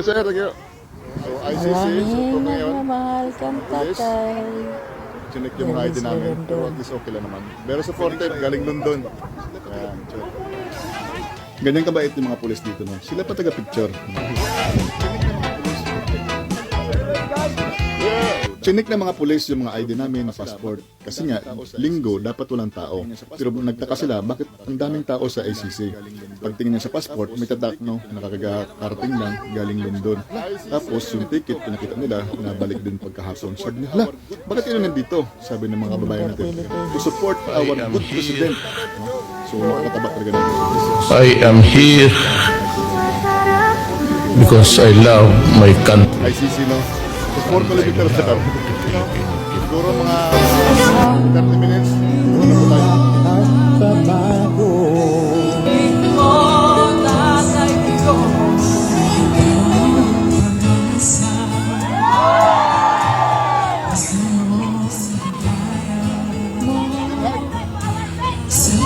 Sir, thank you. So, ICC, so ito nagmamahal kang tatay. chinik yung mga ID namin, pero at least okay lang naman. Pero supportive, galing London. Ayan, sure. Ganyan kabait yung mga pulis dito, no? Sila pa taga-picture. Chinik ng mga pulis yung mga ID namin, passport. Kasi nga, linggo, dapat walang tao. Pero nagtaka sila, bakit ang daming tao sa ICC? Pagtingin niya sa passport, may tatak, no? Nakakarating lang, galing London. Tapos, yung ticket, pinakita nila, nabalik din pagkahapon. Sabi nila, hala, bakit yun nandito? Sabi ng mga kababayan natin, to support our good president. So, nakakataba talaga ng I am here because I love my country. ICC, no? 4 kilometers na kami. Siguro mga 30 minutes. Doon na tayo. So